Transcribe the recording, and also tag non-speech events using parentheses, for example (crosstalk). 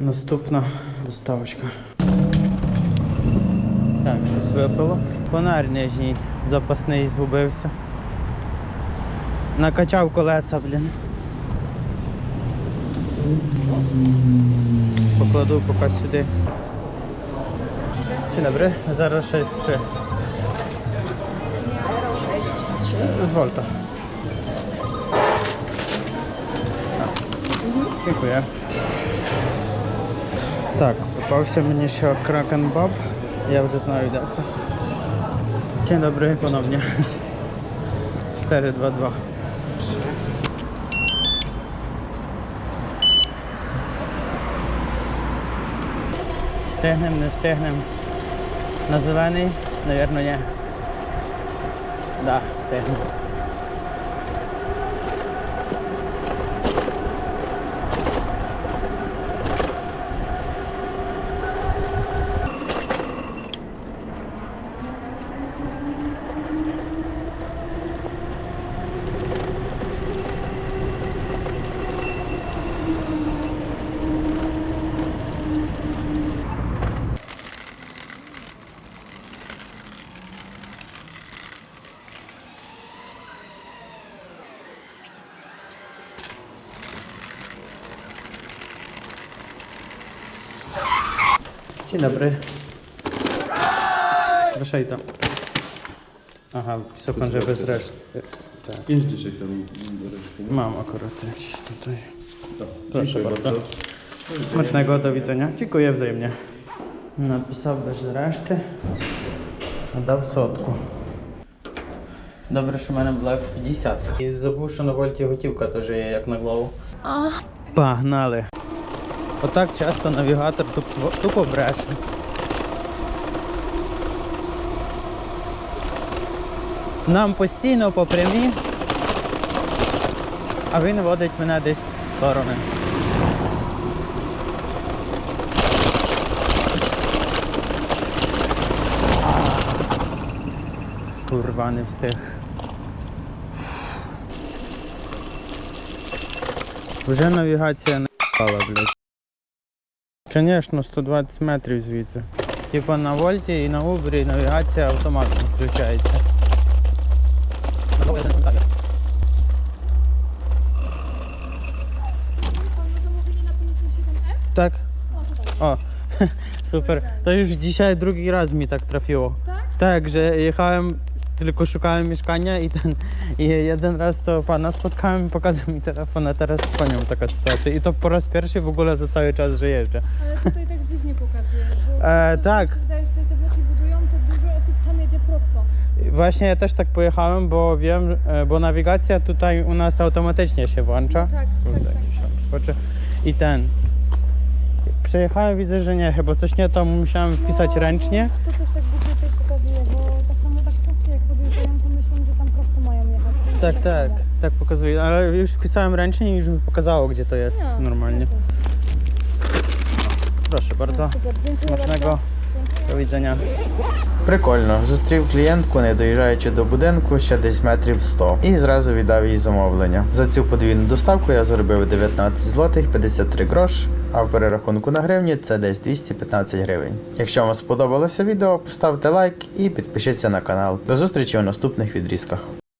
Наступна доставочка. Так, щось випало. Фонарь нижній запасний згубився. Накачав колеса, блін. Покладу поки сюди. Dzień dobry, 063. Z Volta. Так, попався мені ще Кракен Баб. Я вже знаю, де це. Dzień dobry, ponownie. 422. Стигнем, не стигнем. На зелений? Навірно, ні. Да, стигнем. Dzień dobry. Proszę tam. Aha, pisokon, że bez reszty. Tak. Pięć dyszek tam do reszty. nie? Mam akurat jakiś tutaj. Tak, Proszę dziękuję bardzo. Smacznego, do widzenia. Dziękuję wzajemnie. Napisał bez reszty. a Dав сотку. Добре, що в мене була 50. І забув, що на вольті готівка теж є як на главу. Погнали. Отак часто навігатор тупо, тупо бреше. Нам постійно по прямій, а він водить мене десь в сторони. Курва, не встиг. Вже навігація не пала, блядь. Звісно, 120 метрів звідси. Типа на вольті і на убері навігація автоматично включається. Tak? O, super. To już dzisiaj drugi raz mi tak trafiło. Tak? Tak, że jechałem, tylko szukałem mieszkania i ten i jeden raz to pana spotkałem i pokazał mi telefon, a teraz z panią taka sytuacja. I to po raz pierwszy w ogóle za cały czas, że jeżdżę. Ale tutaj tak dziwnie pokazuje. Bo (laughs) E, tak. Mi się wydaje, że tutaj te bloki budują, to dużo osób tam jedzie prosto. Właśnie ja też tak pojechałem, bo wiem, e, bo nawigacja tutaj u nas automatycznie się włącza. Tak, Kurde, tak, tak. jakiś tam skoczy. I ten. Przejechałem, widzę, że nie, chyba coś nie to musiałem wpisać No, ręcznie. To też tak Google tutaj Tak, tak, trzeba. tak pokazuje, ale już wpisałem ręcznie i już mi pokazało, gdzie to jest No, normalnie. Proszę bardzo. Super, dziękuję Смачnego. bardzo. До widzenia. Прикольно. Зустрів клієнтку, не доїжджаючи до будинку ще десь метрів 100 і зразу віддав їй замовлення. За цю подвійну доставку я заробив 19 злотих 53 грош, а в перерахунку на гривні це десь 215 гривень. Якщо вам сподобалося відео, поставте лайк і підпишіться на канал. До зустрічі у наступних відрізках.